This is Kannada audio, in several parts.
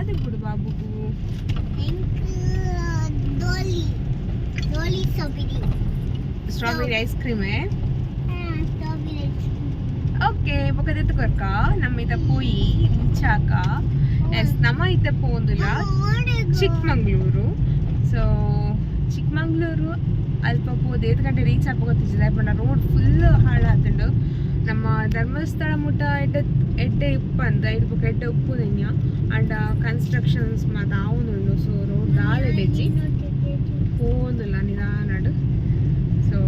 ಯಾವ್ದು ಬಿಡುವ ಬುಗು ಸ್ಟ್ರಾಬೆರಿ ಐಸ್ ಕ್ರೀಮ್ ಓಕೆ ಪಕ್ಕದೆತ್ತು ಕೊರ್ಕ. ನಮ್ಮ ಇತ ಪೋಯಿ ಇಂಚಾಕ ಎಸ್ ನಮ್ಮ ಇತ ಪೋಂದುಲ ಚಿಕ್ಕಮಂಗ್ಳೂರು. ಸೊ ಚಿಕ್ಕಮಂಗ್ಳೂರು ಅಲ್ಪ ಪೋದು ಏತ್ ಗಂಟೆ ರೀಚ್ ಆಗ್ಬೇಕು ರೋಡ್ ಫುಲ್ ಹಾಳಾತುಂಡು ನಮ್ಮ ಧರ್ಮಸ್ಥಳ ಮುಟ್ಟ ಎಡ್ಡ, ಎಡ್ಡೆ ಇಪ್ಪಂದ ಇಡ್ ಬೊಕ ಎಡ್ಡೆ ಉಪ್ಪು ನೆನ್ಯ ಅಂಡ ಕನ್ಸ್ಟ್ರಕ್ಷನ್ಸ್ ಮಾತ ಆವೊಂದುಂಡು ಸೊ ರೋಡ್ ದಾಲೆಡೆಚ್ಚಿ ಹೋದಲ್ಲ ನಿಧಾನಡು ಸೊ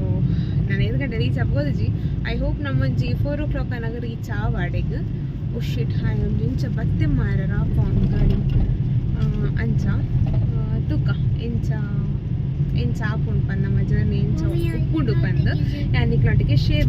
ನಾನು ಐದು ಗಂಟೆ ರೀಚ್ ಆಗೋದಿಜಿ ಐ ಹೋಪ್ ನಮ್ಮಜ್ಜಿ ಫೋರ್ ಓ ಕ್ಲಾಕ್ ಅನ್ನಾಗ ರೀಚ್ ಆವಾಡೆಗ್ ಉಷಿಟ್ ಹಾಯ್, ಒಂದು ಇಂಚ ಬತ್ತೆ ಮಾರರ ಫೋನ್ ಗಾಡಿ. ಅಂಚ ತೂಕ. ಇಂಚ ಇಂಚ ಹಾಕೊಂಡು ಬಂದ ನಮ್ಮ ಜರ್ನಿ ಇಂಚ ಉಪ್ಪುಂಡು ಬಂದು. ಯಾನಿಕ್ಲಾಟಿಗೆ ಶೇರ್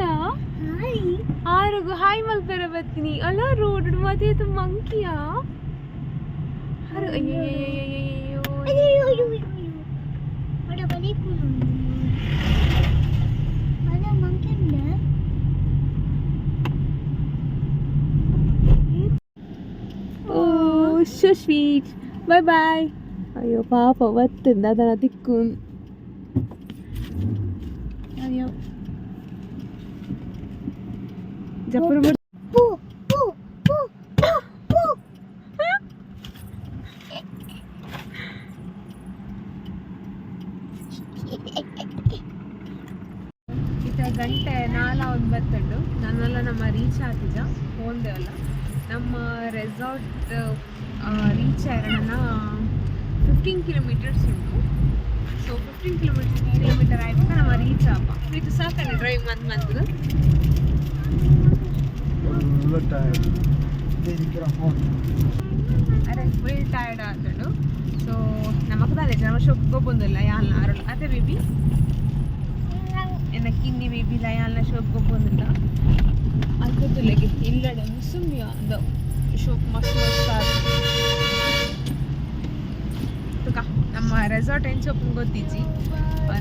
ಮಂಕಿಯಾ ಆರುಗು ಹಾಯ್ ಮಲ್ಪೆರ ಬತ್ತೀನಿ ಅಲ್ಲ ರೋಡ್ ಮತ್ತೆ ಇದು ಮಂಕಿಯಾ ಅರು ಓ ಸೊ ಸ್ವೀಟ್ ಬಾಯ್ ಬಾಯ್ ಅಯ್ಯೋ ಪಾಪ ಒತ್ತಿಂದ ಅದನ್ನ ತಿಕ್ಕು ಚಪ್ಪರು ಬಿಡು ಗಂಟೆ ನಾಲ ಒಂಬತ್ತೆಂಟು ನಾನೆಲ್ಲ ನಮ್ಮ ರೀಚ್ ಆಗಿದ್ದ ಹೋದೇವಲ್ಲ ನಮ್ಮ ರೆಸಾರ್ಟ್ ರೀಚ್ ಆಗೋಣ ಫಿಫ್ಟೀನ್ ಕಿಲೋಮೀಟರ್ಸ್ ಉಂಟು. ಸೊ ಫಿಫ್ಟೀನ್ ಕಿಲೋಮೀಟರ್ ಕಿಲೋಮೀಟರ್ ಆಯ್ತು, ನಮ್ಮ ರೀಚ್ ಆಪ. ಇದು ಸಾಕಲ್ಲ ಡ್ರೈವ್ ಮಂತ್ ಮಂತ್ ಅರೆ ಫುಲ್ ಟಯರ್ಡ್ ಆತಡು ಸೊ ನಮಕ್ ದಾಲೆ ನಮ್ಮ ಶೊಕ್ಕ ಬಂದಿಲ್ಲ ಯಾಲ್ನ ಅದೇ ಬೇಬಿ ಎನ್ನ ಕಿನ್ನಿ ಬೇಬಿ ಲಯಾಲ್ನ ಶೋಕ್ ಬಂದಿಲ್ಲ? ಅಲ್ಪದುಲೆಗೆ ಇಲ್ಲಡೆ ಮುಸುಮ್ಯ ಅಂದ ಶೋಕ್ ಮಸ್ತ್ ಮಸ್ತ್ ತುಕ, ನಮ್ಮ ರೆಸಾರ್ಟ್ ಏನು ಶೋಪ್ ಗೊತ್ತಿಜ್ಜಿ?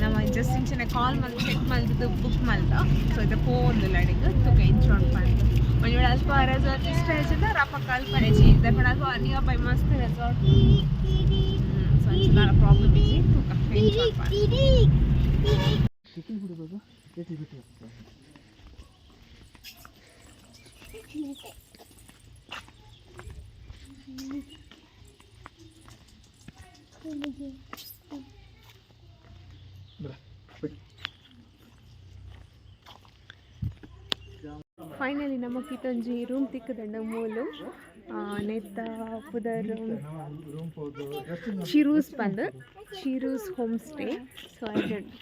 ನಮ್ಮ ಜಸ್ಟ್ ಇಂಚನೆ ಕಾಲ್ ಮಾಡಿ ಚೆಕ್ ಮಾಡಿದ್ದು ಬುಕ್ ಮಲ್ದ. ಸೊ ಇದು ಪೋ ಒಂದು ಲಡಿಗೆ ತುಕ આજ પર રિઝોર્ટ રહે છે ને રાપા કાલ પડે છે ઇધર પણ આખો અનિયા ભાઈ મસ્ત રિઝોર્ટ સંચલાર પ્રોબ્લેમ બીજી તો કફે ઇન્ટોર પર કેટલી ગુડ બાબા કેટલી બેટી આપતા Thank you. ಫೈನಲಿ ನಮಗೆ ಇತ್ತೊಂಜಿ ರೂಮ್ ತಿಕ್ಕದಂಡ ಮೂಲು ನೆತ್ತ ಪುದರ್ ಚಿರೂಸ್ ಬಂದು ಚಿರೂಸ್ ಹೋಮ್ ಸ್ಟೇ ಸೊ ಐಡೆಂಟ್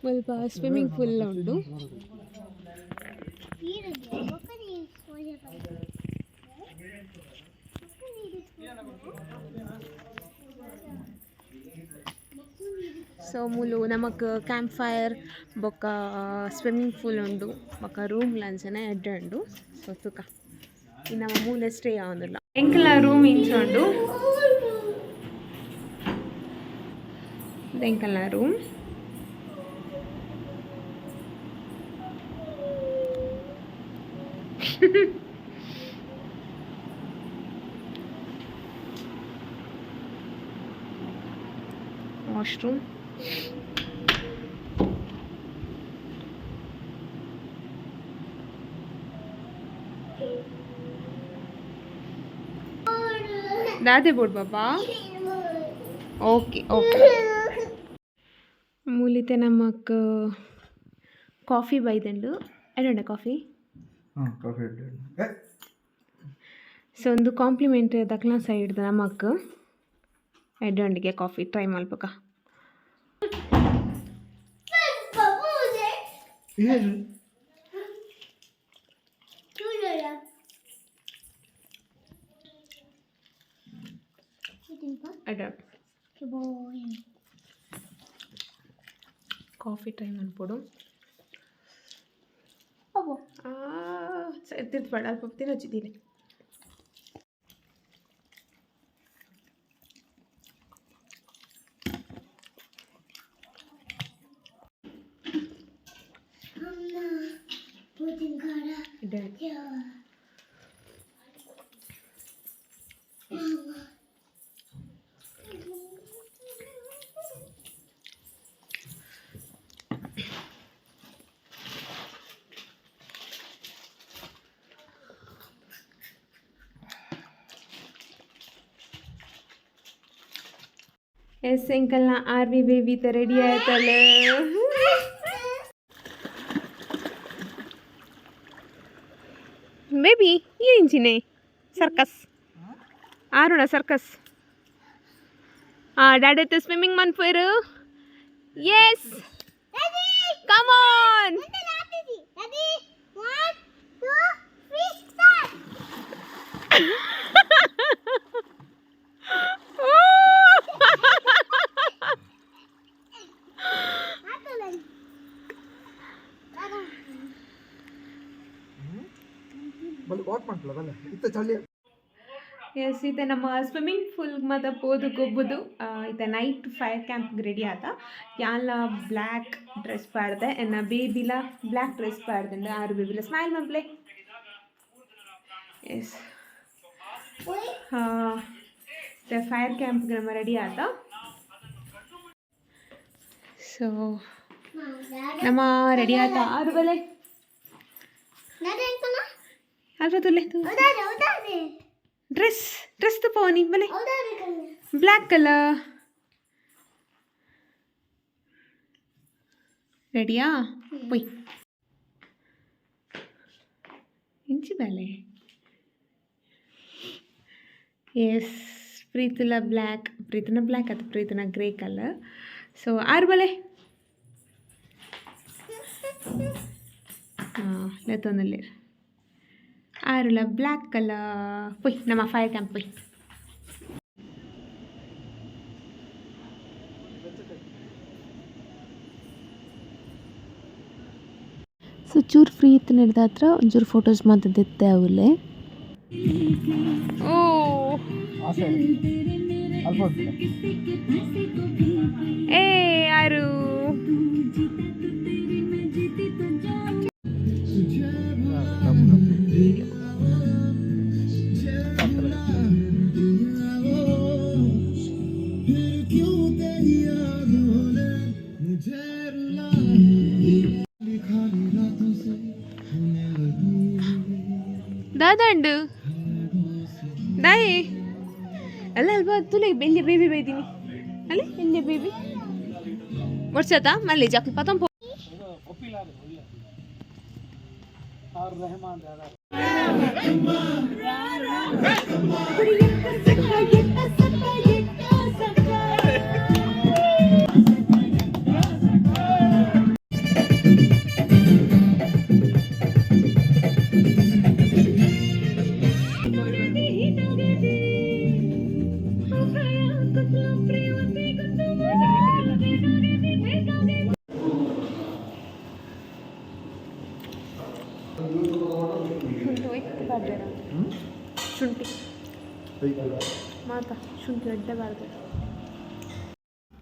ಸ್ವಲ್ಪ ಸ್ವಿಮ್ಮಿಂಗ್ ಪೂಲ್ ಉಂಟು ಸೊ ಮೂಲು ನಮಕ್ ಕ್ಯಾಂಪ್ ಫೈರ್ ಬೊಕ್ಕ ಸ್ವಿಮ್ಮಿಂಗ್ ಪೂಲ್ ಉಂಡು ಬೊಕ್ಕ ರೂಮ್ ಲಂಚನೆ ಎಡ್ಡ ಉಂಡು ಸೊ ತುಕ ಇನ್ನು ನಮ್ಮ ಮೂಲೆ ಸ್ಟೇ ಆವೊಂದುಲ್ಲ ಎಂಕಲ ರೂಮ್ ಇಂಚುಂಡು ಎಂಕಲ್ನ ರೂಮ್ ವಾಶ್ರೂಮ್ ದಾದೆ ಬೋಡ್ ಬಾಬಾ ಓಕೆ ಓಕೆ ಮೂಲಿತೆ ನಮಕ್ ಕಾಫಿ ಬೈದಂಡು. ಎಡಂಡ ಕಾಫಿ ಹಾಂ ಕಾಫಿ ಸೊ ಒಂದು ಕಾಂಪ್ಲಿಮೆಂಟ್ ದಕ್ಲ ಸೈಡ್ ನಮಕ್. ಎಡ್ಡೊಂಡಿಗೆ ಕಾಫಿ ಟ್ರೈ ಮಾಡ್ಬೇಕ. ಏನು? ಎಡ್ಡ ಕಾಫಿ ಟ್ರೈ ಮನ್ಪೊಡು ಅವು ತಿರ್ತ್ಬೇಡ ಅಲ್ಪ ತಿನ್ನಚ್ಚಿದ್ದೀನಿ ಇಡ್ಡೆ ಎಸ್ ಅಂಕಲ್ನ ಆರ್ ಬಿ ಬೇಬಿ ತ ರೆಡಿ ಆಯ್ತಲ್ಲ ಬೇಬಿ ಏಂಚಿನೆ ಸರ್ಕಸ್ ಆರುಣ ಸರ್ಕಸ್ ಆ ಡ್ಯಾಡ್ ಐತೆ ಸ್ವಿಮ್ಮಿಂಗ್ ಮನ್ಪೇರು ಎಸ್ ಕಮ್ ಆನ್ ಬಲ್ಲಿ ವಾಟ್ ಮಾಡ್ತಲ್ಲ ಬಲ್ಲ ಇತ್ತ ಚಳಿ. ಎಸ್ ಇದೆ ನಮ್ಮ ಸ್ವಿಮ್ಮಿಂಗ್ ಫುಲ್ ಮತ್ತು ಪೋದು ಗೊಬ್ಬುದು. ಈತ ನೈಟ್ ಫೈರ್ ಕ್ಯಾಂಪ್ಗೆ ರೆಡಿ ಆತ ಯಾಲ ಬ್ಲ್ಯಾಕ್ ಡ್ರೆಸ್ ಪಾಡ್ದೆ ಎನ್ನ ಬೇಬಿಲ ಬ್ಲ್ಯಾಕ್ ಡ್ರೆಸ್ ಪಾಡ್ದೆ ಆರು ಬೇಬಿಲ. ಸ್ಮೈಲ್ ಮಂಪ್ಲೆ ಎಸ್ ಫೈರ್ ಕ್ಯಾಂಪ್ಗೆ ನಮ್ಮ ರೆಡಿ ಆತ ಸೊ ನಮ್ಮ ರೆಡಿ ಆತ ಆರು ಬಲೆ. ಅಲ್ವಾ ತುಲೆ ಡ್ರೆಸ್ ಡ್ರೆಸ್ ತಪೋನಿ ಬಲೆ ಬ್ಲ್ಯಾಕ್ ಕಲರ್. ರೆಡಿಯಾ? ಒಯ್ ಇಂಚಿ ಬಲೆ ಎಸ್ ಪ್ರೀತುಲ ಬ್ಲ್ಯಾಕ್ ಪ್ರೀತನ ಬ್ಲ್ಯಾಕ್ ಅಥವಾ ಪ್ರೀತನ ಗ್ರೇ ಕಲರ್. ಸೊ ಆರು ಬಲೆ ಹಾಂ ಲೆತ್ತೊಂದಲ್ಲಿ ಆರುಲ ಬ್ಲಾಕ್ ಕಲರ್ ಪೊಯ್ ನಮ್ಮ ಫೈರ್ ಕ್ಯಾಂಪ್ ಪೊಯ್ ಸೊ ಚೂರು ಫ್ರೀ ಇತ್ತು ನಡೆದ ಹತ್ರ ಒಂಚೂರು ಫೋಟೋಸ್ ಮಾತಾಡಿದ್ದೆ ಅವಲೇ ಓ. ಏ ಯಾರು ದಾದಂಡು ದಾಯಿ ಅಲ್ಲ ಅಲ್ವಾ ತುಲೆ ಬೆಲ್ಲಿ ಬೇಬಿ ಬೈದೀನಿ ಅಲ್ಲೇ ಎಲ್ಲಿ ಬೇಬಿ ವರ್ಷದ ಮಲ್ಲಿ ಜಾಕಿ ಪತಂ ಪೋ ಶುಂಠಿ ಮಾತಾ ಶುಂಠಿ ಅಡ್ಡೆ ಬಾರ್ದು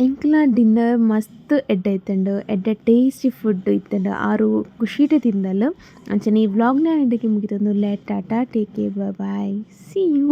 ಎಂಕ್ಲ ಡಿನ್ನರ್ ಮಸ್ತ್ ಎಡ್ಡ ಇತ್ತಂಡು ಎಡ್ಡ ಟೇಸ್ಟಿ ಫುಡ್ ಇತ್ತಂಡು ಆರು ಖುಷಿಟ ತಿಂದಲು ಅಂಚನೆ ಈ ವ್ಲಾಗ್ನ ಎಂಡಕ್ಕೆ ಮುಗಿತಂದು let tata take care bye see you